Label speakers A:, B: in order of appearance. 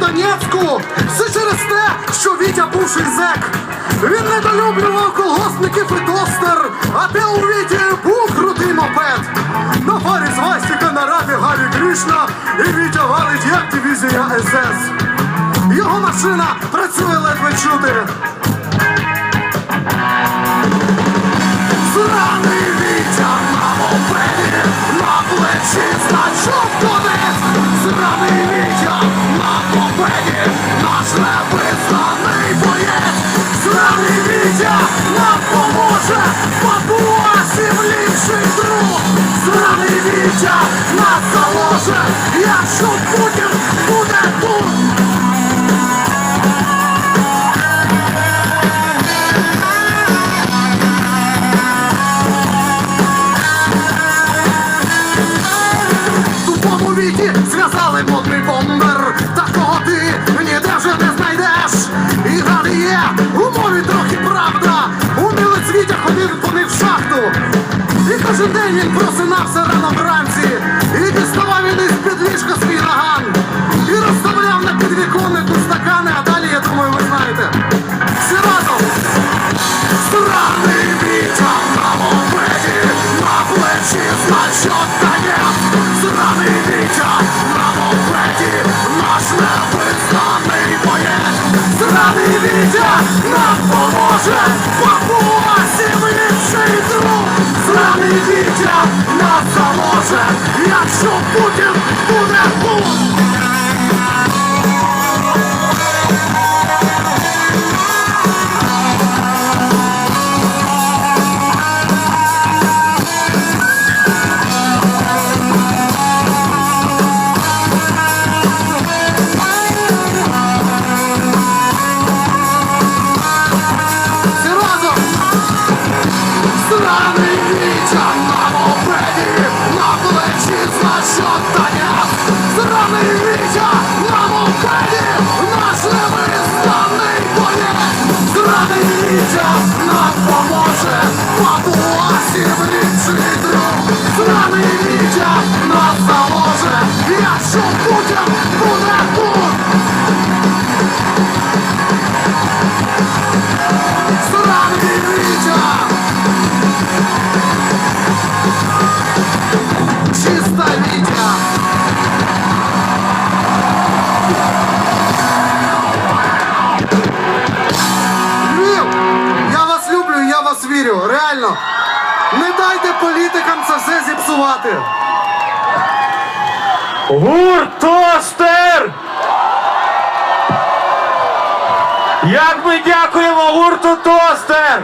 A: Донецьку. Все через те, що Вітя бувший зек. Він недолюблював колгоспників і тостер, а те у Віті був крутий мопед. На фарі свастіка на рапі Галі Кришна і Вітя валить як дивізія СС. Його машина працює ледве чути. Сраний Вітя на мопеді, на плечі значок конець. Сраний Вітя на мопеді, наш невизнаний боєць. Сраний Вітя нам поможе, папуасів ліпший друг. Сраний Вітя нас заложе, якщо Путін буде Тупому віті зв'язали модний бомбер. Такого ти ніде вже не знайдеш. І далі є у мові трохи правда. Умілець Вітя ходив вони в шахту. І кожен день він просинався рано вранці. І діставав він із під ліжка свій наган Сраний Вітя на мопеді, наш невизнаний боєць. Сраний Вітя нам поможе, папуасів ліпший друг. Сраний Вітя нас заможе, якщо Путін нам поможе, папуасів ліпший вірю, реально. Не дайте політикам це все зіпсувати.
B: Гурт Тостер! Як ми дякуємо гурту Тостер!